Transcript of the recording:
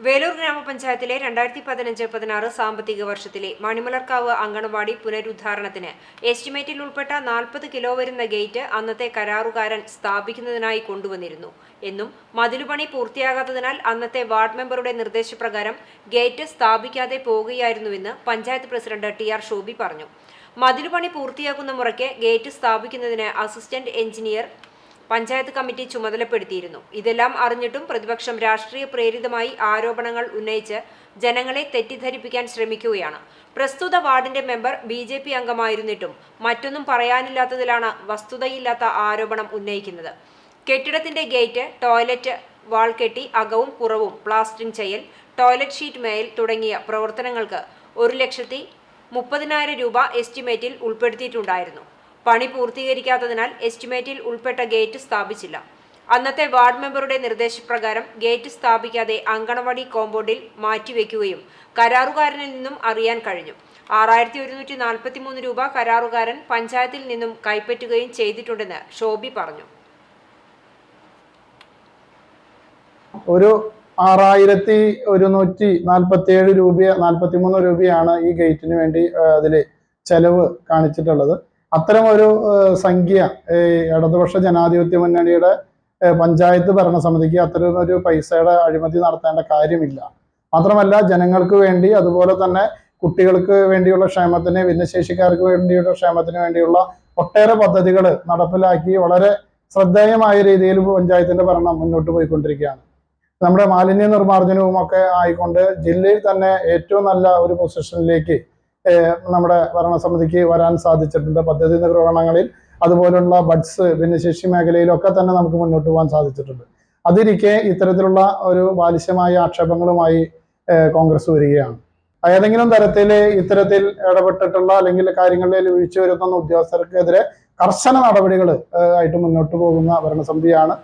വേലൂർ ഗ്രാമപഞ്ചായത്തിലെ രണ്ടായിരത്തി പതിനഞ്ച് പതിനാറ് സാമ്പത്തിക വർഷത്തിലെ മണിമലർക്കാവ് അങ്കണവാടി പുനരുദ്ധാരണത്തിന് എസ്റ്റിമേറ്റിൽ ഉൾപ്പെട്ട നാൽപ്പത് കിലോ വരുന്ന ഗേറ്റ് അന്നത്തെ കരാറുകാരൻ സ്ഥാപിക്കുന്നതിനായി കൊണ്ടുവന്നിരുന്നു. എന്നും മതിലുപണി പൂർത്തിയാകാത്തതിനാൽ അന്നത്തെ വാർഡ് മെമ്പറുടെ നിർദ്ദേശപ്രകാരം ഗേറ്റ് സ്ഥാപിക്കാതെ പോകുകയായിരുന്നുവെന്ന് panchayat president T R Shobi പറഞ്ഞു. മതിലുപണി പൂർത്തിയാക്കുന്ന മുറയ്ക്ക് ഗേറ്റ് സ്ഥാപിക്കുന്നതിന് അസിസ്റ്റന്റ് എഞ്ചിനീയർ പഞ്ചായത്ത് കമ്മിറ്റി ചുമതലപ്പെടുത്തിയിരുന്നു. ഇതെല്ലാം അറിഞ്ഞിട്ടും പ്രതിപക്ഷം രാഷ്ട്രീയ പ്രേരിതമായി ആരോപണങ്ങൾ ഉന്നയിച്ച് ജനങ്ങളെ തെറ്റിദ്ധരിപ്പിക്കാൻ ശ്രമിക്കുകയാണ്. പ്രസ്തുത വാർഡിന്റെ മെമ്പർ ബി ജെ പി അംഗമായിരുന്നിട്ടും മറ്റൊന്നും പറയാനില്ലാത്തതിലാണ് വസ്തുതയില്ലാത്ത ആരോപണം ഉന്നയിക്കുന്നത്. കെട്ടിടത്തിന്റെ ഗേറ്റ് ടോയ്ലറ്റ് വാൾ കെട്ടി അകവും പുറവും പ്ലാസ്റ്ററിംഗ് ചെയ്യൽ ടോയ്ലറ്റ് ഷീറ്റ് മേൽ തുടങ്ങിയ പ്രവർത്തനങ്ങൾക്ക് ഒരു ലക്ഷത്തി മുപ്പതിനായിരം രൂപ എസ്റ്റിമേറ്റിൽ ഉൾപ്പെടുത്തിയിട്ടുണ്ടായിരുന്നു. പണി പൂർത്തീകരിക്കാത്തതിനാൽ എസ്റ്റിമേറ്റിൽ ഉൾപ്പെട്ട ഗേറ്റ് സ്ഥാപിച്ചില്ല. അന്നത്തെ വാർഡ് മെമ്പറുടെ നിർദ്ദേശപ്രകാരം ഗേറ്റ് സ്ഥാപിക്കാതെ അങ്കണവാടി കോമ്പൗണ്ടിൽ മാറ്റിവെക്കുകയും കരാറുകാരനിൽ നിന്നും അറിയാൻ കഴിഞ്ഞു. ആറായിരത്തി ഒരുന്നൂറ്റി നാൽപ്പത്തി മൂന്ന് രൂപ കരാറുകാരൻ പഞ്ചായത്തിൽ നിന്നും കൈപ്പറ്റുകയും ചെയ്തിട്ടുണ്ടെന്ന് ഷോബി പറഞ്ഞു. ഒരു ആറായിരത്തി ഒരുന്നൂറ്റി നാൽപ്പത്തി ഏഴ് രൂപ നാൽപ്പത്തി മൂന്ന് രൂപയാണ് ഈ ഗേറ്റിന് വേണ്ടി അതിൽ ചെലവ് കാണിച്ചിട്ടുള്ളത്. അത്തരം ഒരു സംഖ്യ ഇടതുപക്ഷ ജനാധിപത്യ മുന്നണിയുടെ പഞ്ചായത്ത് ഭരണസമിതിക്ക് അത്തരം ഒരു പൈസയുടെ അഴിമതി നടത്തേണ്ട കാര്യമില്ല. മാത്രമല്ല ജനങ്ങൾക്ക് വേണ്ടി അതുപോലെ തന്നെ കുട്ടികൾക്ക് വേണ്ടിയുള്ള ക്ഷേമത്തിന് ഭിന്നശേഷിക്കാർക്ക് വേണ്ടിയുള്ള ക്ഷേമത്തിന് വേണ്ടിയുള്ള ഒട്ടേറെ പദ്ധതികൾ നടപ്പിലാക്കി വളരെ ശ്രദ്ധേയമായ രീതിയിൽ പഞ്ചായത്തിന്റെ ഭരണം മുന്നോട്ട് പോയിക്കൊണ്ടിരിക്കുകയാണ്. നമ്മുടെ മാലിന്യ നിർമ്മാർജനവും ഒക്കെ ആയിക്കൊണ്ട് ജില്ലയിൽ തന്നെ ഏറ്റവും നല്ല ഒരു പൊസിഷനിലേക്ക് നമ്മുടെ ഭരണസമിതിക്ക് വരാൻ സാധിച്ചിട്ടുണ്ട്. പദ്ധതി നിർവഹണങ്ങളിൽ അതുപോലുള്ള ബഡ്സ് ഭിന്നശേഷി മേഖലയിലൊക്കെ തന്നെ നമുക്ക് മുന്നോട്ട് പോകാൻ സാധിച്ചിട്ടുണ്ട്. അതിരിക്കെ ഇത്തരത്തിലുള്ള ഒരു ബാലിശ്യമായ ആക്ഷേപങ്ങളുമായി കോൺഗ്രസ് വരികയാണ്. ഏതെങ്കിലും തരത്തിൽ ഇത്തരത്തിൽ ഇടപെട്ടിട്ടുള്ള അല്ലെങ്കിൽ കാര്യങ്ങളിൽ വീഴ്ച വരുത്തുന്ന ഉദ്യോഗസ്ഥർക്കെതിരെ കർശന നടപടികൾ ആയിട്ട് മുന്നോട്ട് പോകുന്ന ഭരണസമിതിയാണ്